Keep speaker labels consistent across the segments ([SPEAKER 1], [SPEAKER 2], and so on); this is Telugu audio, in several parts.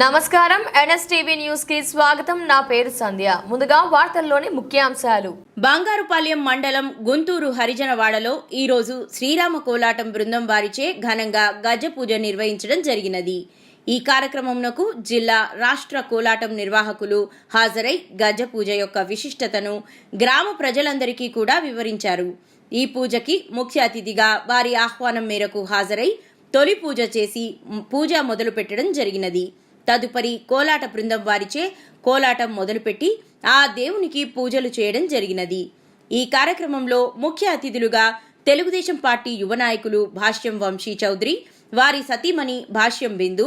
[SPEAKER 1] నమస్కారం. ఎన్ఎస్టీవీ న్యూస్కి స్వాగతం. నా పేరు సంధ్య. ముందుగా వార్తల్లోని ముఖ్యాంశాలు.
[SPEAKER 2] బంగారుపాలెం మండలం గుంటూరు హరిజనవాడలో ఈరోజు శ్రీరామ కోలాటం బృందం వారిచే ఘనంగా గజ పూజ నిర్వహించడం జరిగినది. ఈ కార్యక్రమంనకు జిల్లా రాష్ట్ర కోలాటం నిర్వాహకులు హాజరై గజ పూజ యొక్క విశిష్టతను గ్రామ ప్రజలందరికీ కూడా వివరించారు. ఈ పూజకి ముఖ్య అతిథిగా వారి ఆహ్వానం మేరకు హాజరై తొలి పూజ చేసి పూజ మొదలు పెట్టడం జరిగినది. తదుపరి కోలాట బృందం వారిచే కోలాటం మొదలుపెట్టి ఆ దేవునికి పూజలు చేయడం జరిగినది. ఈ కార్యక్రమంలో ముఖ్య అతిథులుగా తెలుగుదేశం పార్టీ యువ నాయకులు భాష్యం వంశీ చౌదరి వారి సతీమణి Bhashyam Bindu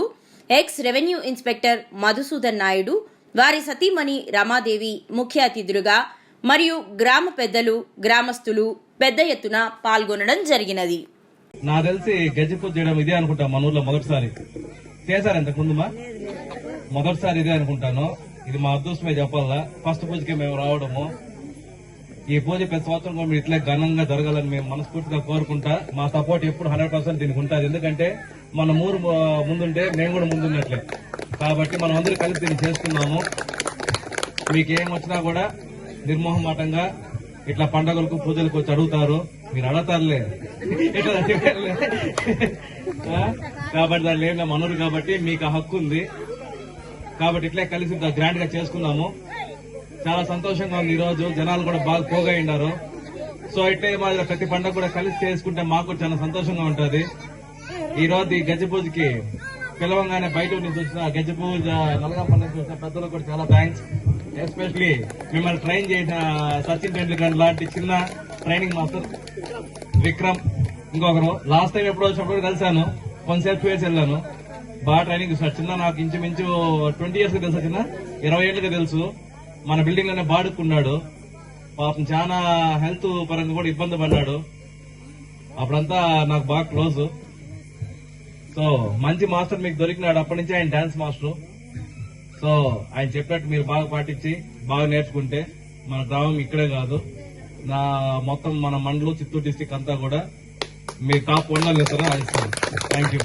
[SPEAKER 2] ex revenue inspector Madhusudan Naidu వారి సతీమణి రమాదేవి ముఖ్య అతిథులుగా మరియు గ్రామ పెద్దలు గ్రామస్తులు పెద్ద ఎత్తున పాల్గొనడం జరిగినది.
[SPEAKER 3] నా తెలిసి గజ్జి చేయడం ఇదే అనుకుంటా మన ఊర్లో మొదటిసారి. చేశారు ఇంతకు మొదటిసారి ఇదే అనుకుంటాను. ఇది మా అదృష్టమే చెప్పాలా? ఫస్ట్ పూజకి మేము రావడము. ఈ పూజ ప్రతి సంవత్సరం కూడా మీరు ఇట్లే ఘనంగా జరగాలని మేము మనస్ఫూర్తిగా కోరుకుంటా. మా సపోర్ట్ ఎప్పుడు హండ్రెడ్ పర్సెంట్ దీనికి ఉంటుంది. ఎందుకంటే మన ఊరు ముందుంటే మేము కూడా ముందున్నట్లే. కాబట్టి మనం అందరూ కలిసి దీన్ని చేసుకున్నాము మీకు ఏం వచ్చినా కూడా నిర్మోహమాటంగా ఇట్లా పండగలకు పూజలకు వచ్చి అడుగుతారు. మీరు అడతారులే. ఇట్లా కాబట్టి దాని లేదు. మనరు కాబట్టి మీకు ఆ హక్కు ఉంది. కాబట్టి ఇట్లే కలిసి గ్రాండ్గా చేసుకున్నాము. చాలా సంతోషంగా ఉంది ఈరోజు. జనాలు కూడా బాగా పోగా ఉన్నారు సో ఇట్లే మాదిరి ప్రతి పండగ కూడా కలిసి చేసుకుంటే మాకు కూడా చాలా సంతోషంగా ఉంటుంది. ఈ రోజు ఈ గజ్జి పూజకి పిలవంగానే బయట నుంచి వచ్చిన గజ్జి పూజ నలగా పండుగ చూసిన పెద్దలకు కూడా చాలా థ్యాంక్స్ ఎస్పెషలీ మిమ్మల్ని ట్రైన్ చేసిన సచిన్ టెండూల్కర్ లాంటి చిన్న ట్రైనింగ్ మాస్టర్ విక్రమ్ ఇంకొకరు. లాస్ట్ టైం ఎప్పుడో వచ్చినప్పుడు కలిశాను కొంతసేపు వేసి వెళ్ళాను. బాగా ట్రైనింగ్ ఇస్తున్నారు చిన్న నాకు ఇంచుమించు ట్వంటీ ఇయర్స్ తెలుసా చిన్న ఇరవై ఏళ్ళుగా తెలుసు. మన బిల్డింగ్లోనే బాడుకున్నాడు పాపం చాలా హెల్త్ పరంగా కూడా ఇబ్బంది పడ్డాడు. అప్పుడంతా నాకు బాగా క్లోజ్ సో మంచి మాస్టర్ మీకు దొరికినాడు. అప్పటి నుంచి ఆయన డాన్స్ మాస్టర్ సో ఆయన చెప్పినట్టు మీరు బాగా పాటించి బాగా నేర్చుకుంటే మన గ్రామం ఇక్కడే కాదు. నా మొత్తం మన మండలం చిత్తూరు డిస్టిక్ అంతా కూడా మీరు టాప్ వన్లో థ్యాంక్ యూ